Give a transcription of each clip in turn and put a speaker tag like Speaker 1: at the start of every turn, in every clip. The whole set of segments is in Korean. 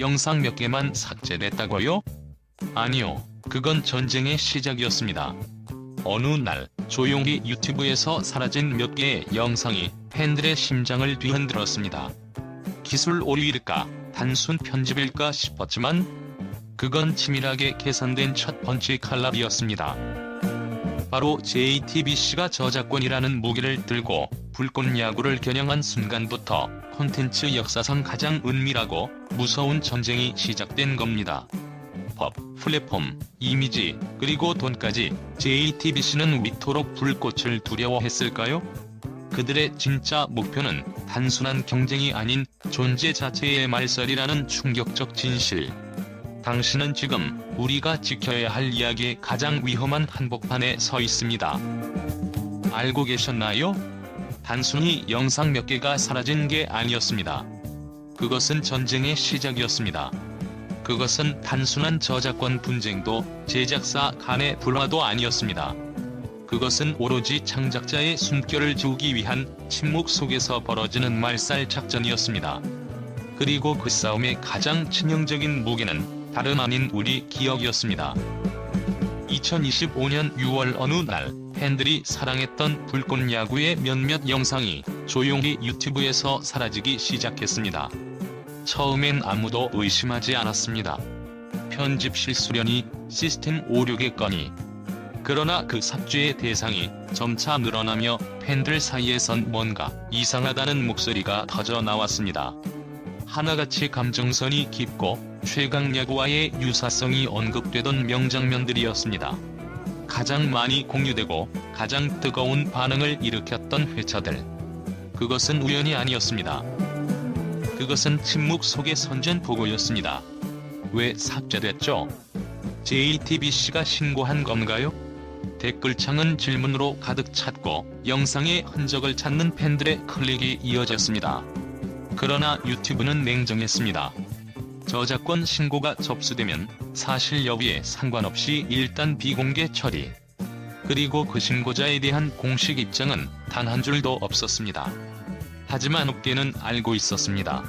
Speaker 1: 영상 몇 개만 삭제됐다고요? 아니요, 그건 전쟁의 시작이었습니다. 어느 날 조용히 유튜브에서 사라진 몇 개의 영상이 팬들의 심장을 뒤흔들었습니다. 기술 오류일까, 단순 편집일까 싶었지만 그건 치밀하게 계산된 첫 번째 칼날이었습니다. 바로 JTBC가 저작권이라는 무기를 들고 불꽃 야구를 겨냥한 순간부터 콘텐츠 역사상 가장 은밀하고 무서운 전쟁이 시작된 겁니다. 법, 플랫폼, 이미지, 그리고 돈까지 JTBC는 위토록 불꽃을 두려워했을까요? 그들의 진짜 목표는 단순한 경쟁이 아닌 존재 자체의 말살이라는 충격적 진실. 당신은 지금 우리가 지켜야 할 이야기의 가장 위험한 한복판에 서 있습니다. 알고 계셨나요? 단순히 영상 몇 개가 사라진 게 아니었습니다. 그것은 전쟁의 시작이었습니다. 그것은 단순한 저작권 분쟁도 제작사 간의 불화도 아니었습니다. 그것은 오로지 창작자의 숨결을 지우기 위한 침묵 속에서 벌어지는 말살 작전이었습니다. 그리고 그 싸움의 가장 치명적인 무기는 다름 아닌 우리 기억이었습니다. 2025년 6월 어느 날 팬들이 사랑했던 불꽃 야구의 몇몇 영상이 조용히 유튜브에서 사라지기 시작했습니다. 처음엔 아무도 의심하지 않았습니다. 편집 실수련이 시스템 오류겠거니. 그러나 그 삭제의 대상이 점차 늘어나며 팬들 사이에선 뭔가 이상하다는 목소리가 터져 나왔습니다. 하나같이 감정선이 깊고 최강 야구와의 유사성이 언급되던 명장면들이었습니다. 가장 많이 공유되고 가장 뜨거운 반응을 일으켰던 회차들. 그것은 우연이 아니었습니다. 그것은 침묵 속의 선전포고였습니다. 왜 삭제됐죠? JTBC가 신고한 건가요? 댓글창은 질문으로 가득 찼고 영상의 흔적을 찾는 팬들의 클릭이 이어졌습니다. 그러나 유튜브는 냉정했습니다. 저작권 신고가 접수되면 사실 여부에 상관없이 일단 비공개 처리. 그리고 그 신고자에 대한 공식 입장은 단 한 줄도 없었습니다. 하지만 업계는 알고 있었습니다.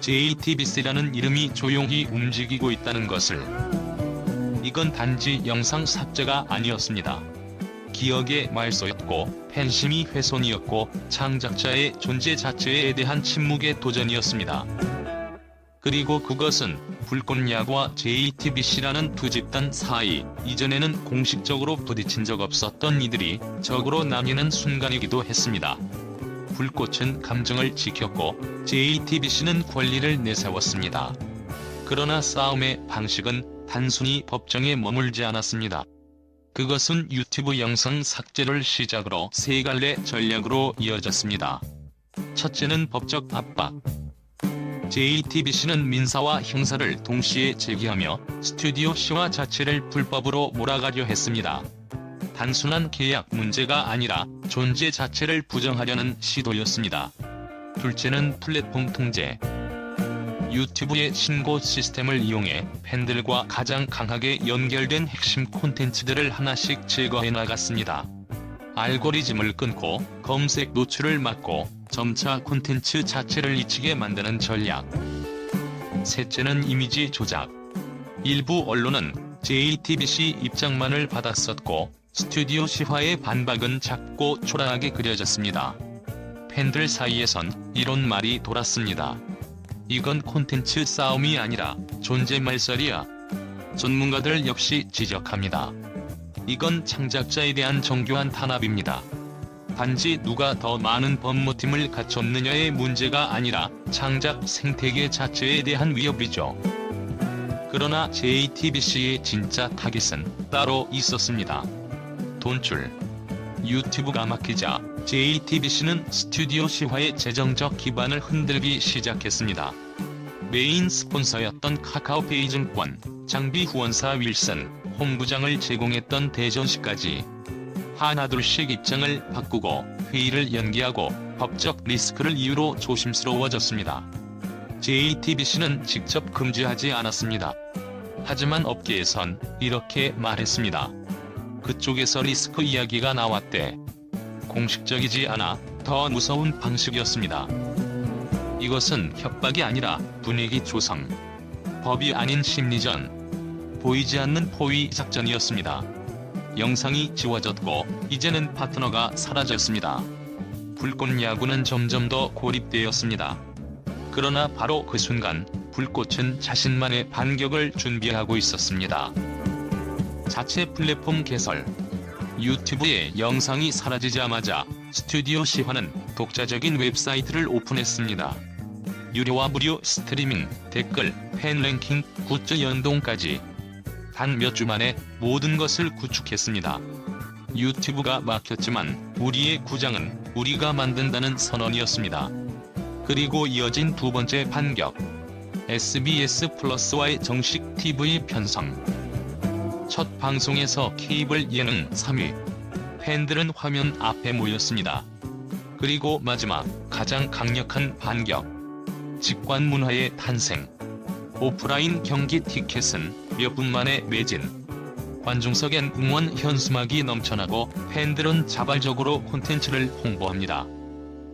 Speaker 1: JTBC라는 이름이 조용히 움직이고 있다는 것을. 이건 단지 영상 삭제가 아니었습니다. 기억의 말소였고 팬심이 훼손이었고 창작자의 존재 자체에 대한 침묵의 도전이었습니다. 그리고 그것은 불꽃야구와 JTBC라는 두 집단 사이 이전에는 공식적으로 부딪힌 적 없었던 이들이 적으로 나뉘는 순간이기도 했습니다. 불꽃은 감정을 지켰고 JTBC는 권리를 내세웠습니다. 그러나 싸움의 방식은 단순히 법정에 머물지 않았습니다. 그것은 유튜브 영상 삭제를 시작으로 세 갈래 전략으로 이어졌습니다. 첫째는 법적 압박. JTBC는 민사와 형사를 동시에 제기하며 스튜디오 시화 자체를 불법으로 몰아가려 했습니다. 단순한 계약 문제가 아니라 존재 자체를 부정하려는 시도였습니다. 둘째는 플랫폼 통제. 유튜브의 신고 시스템을 이용해 팬들과 가장 강하게 연결된 핵심 콘텐츠들을 하나씩 제거해 나갔습니다. 알고리즘을 끊고 검색 노출을 막고 점차 콘텐츠 자체를 잊히게 만드는 전략. 셋째는 이미지 조작. 일부 언론은 JTBC 입장만을 받았었고 스튜디오 시화의 반박은 작고 초라하게 그려졌습니다. 팬들 사이에선 이런 말이 돌았습니다. 이건 콘텐츠 싸움이 아니라 존재 말살이야. 전문가들 역시 지적합니다. 이건 창작자에 대한 정교한 탄압입니다. 단지 누가 더 많은 법무팀을 갖췄느냐의 문제가 아니라 창작 생태계 자체에 대한 위협이죠. 그러나 JTBC의 진짜 타깃은 따로 있었습니다. 돈줄. 유튜브가 막히자 JTBC는 스튜디오 시화의 재정적 기반을 흔들기 시작했습니다. 메인 스폰서였던 카카오 페이 증권, 장비 후원사 윌슨, 홍부장을 제공했던 대전시까지 하나둘씩 입장을 바꾸고 회의를 연기하고 법적 리스크를 이유로 조심스러워졌습니다. JTBC는 직접 금지하지 않았습니다. 하지만 업계에선 이렇게 말했습니다. 그쪽에서 리스크 이야기가 나왔대. 공식적이지 않아 더 무서운 방식이었습니다. 이것은 협박이 아니라 분위기 조성. 법이 아닌 심리전. 보이지 않는 포위 작전이었습니다. 영상이 지워졌고 이제는 파트너가 사라졌습니다. 불꽃 야구는 점점 더 고립되었습니다. 그러나 바로 그 순간 불꽃은 자신만의 반격을 준비하고 있었습니다. 자체 플랫폼 개설 유튜브에 영상이 사라지자마자 스튜디오 시화는 독자적인 웹사이트를 오픈했습니다. 유료와 무료 스트리밍, 댓글, 팬 랭킹, 굿즈 연동까지 단 몇 주 만에 모든 것을 구축했습니다. 유튜브가 막혔지만 우리의 구장은 우리가 만든다는 선언이었습니다. 그리고 이어진 두 번째 반격. SBS 플러스와의 정식 TV 편성. 첫 방송에서 케이블 예능 3위. 팬들은 화면 앞에 모였습니다. 그리고 마지막 가장 강력한 반격. 직관 문화의 탄생. 오프라인 경기 티켓은 몇 분 만에 매진. 관중석엔 응원 현수막이 넘쳐나고 팬들은 자발적으로 콘텐츠를 홍보합니다.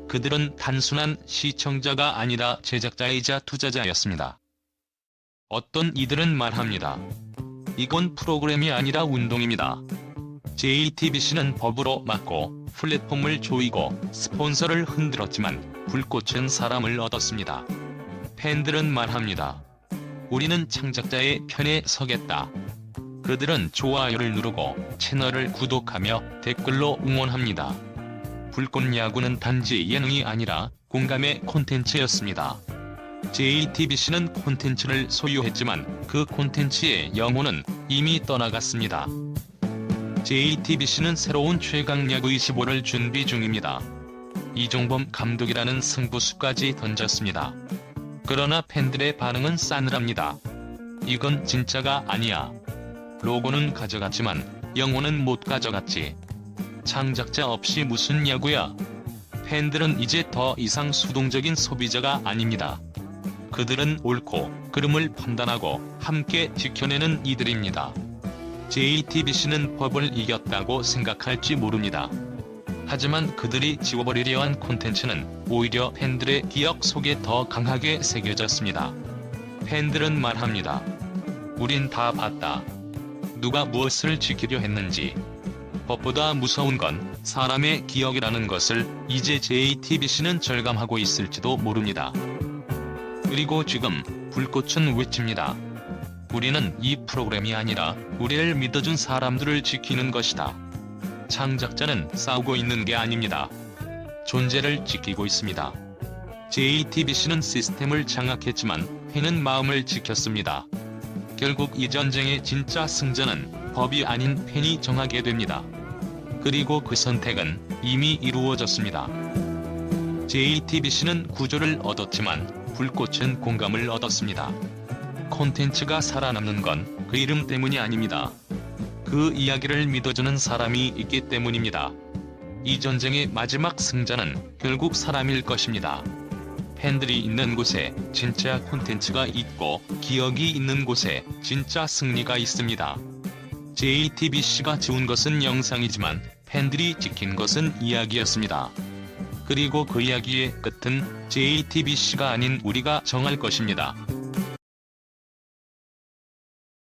Speaker 1: 그들은 단순한 시청자가 아니라 제작자이자 투자자였습니다. 어떤 이들은 말합니다. 이건 프로그램이 아니라 운동입니다. JTBC는 법으로 막고 플랫폼을 조이고 스폰서를 흔들었지만 불꽃은 사람을 얻었습니다. 팬들은 말합니다. 우리는 창작자의 편에 서겠다. 그들은 좋아요를 누르고 채널을 구독하며 댓글로 응원합니다. 불꽃 야구는 단지 예능이 아니라 공감의 콘텐츠였습니다. JTBC는 콘텐츠를 소유했지만 그 콘텐츠의 영혼은 이미 떠나갔습니다. JTBC는 새로운 최강 야구 25를 준비 중입니다. 이종범 감독이라는 승부수까지 던졌습니다. 그러나 팬들의 반응은 싸늘합니다. 이건 진짜가 아니야. 로고는 가져갔지만 영혼은 못 가져갔지. 창작자 없이 무슨 야구야. 팬들은 이제 더 이상 수동적인 소비자가 아닙니다. 그들은 옳고 그름을 판단하고 함께 지켜내는 이들입니다. JTBC는 법을 이겼다고 생각할지 모릅니다. 하지만 그들이 지워버리려 한 콘텐츠는 오히려 팬들의 기억 속에 더 강하게 새겨졌습니다. 팬들은 말합니다. 우린 다 봤다. 누가 무엇을 지키려 했는지. 법보다 무서운 건 사람의 기억이라는 것을 이제 JTBC는 절감하고 있을지도 모릅니다. 그리고 지금 불꽃은 외칩니다. 우리는 이 프로그램이 아니라 우리를 믿어준 사람들을 지키는 것이다. 창작자는 싸우고 있는 게 아닙니다. 존재를 지키고 있습니다. JTBC는 시스템을 장악했지만 팬은 마음을 지켰습니다. 결국 이 전쟁의 진짜 승자는 법이 아닌 팬이 정하게 됩니다. 그리고 그 선택은 이미 이루어졌습니다. JTBC는 구조를 얻었지만 불꽃은 공감을 얻었습니다. 콘텐츠가 살아남는 건 그 이름 때문이 아닙니다. 그 이야기를 믿어주는 사람이 있기 때문입니다. 이 전쟁의 마지막 승자는 결국 사람일 것입니다. 팬들이 있는 곳에 진짜 콘텐츠가 있고 기억이 있는 곳에 진짜 승리가 있습니다. JTBC가 지운 것은 영상이지만 팬들이 지킨 것은 이야기였습니다. 그리고 그 이야기의 끝은 JTBC가 아닌 우리가 정할 것입니다.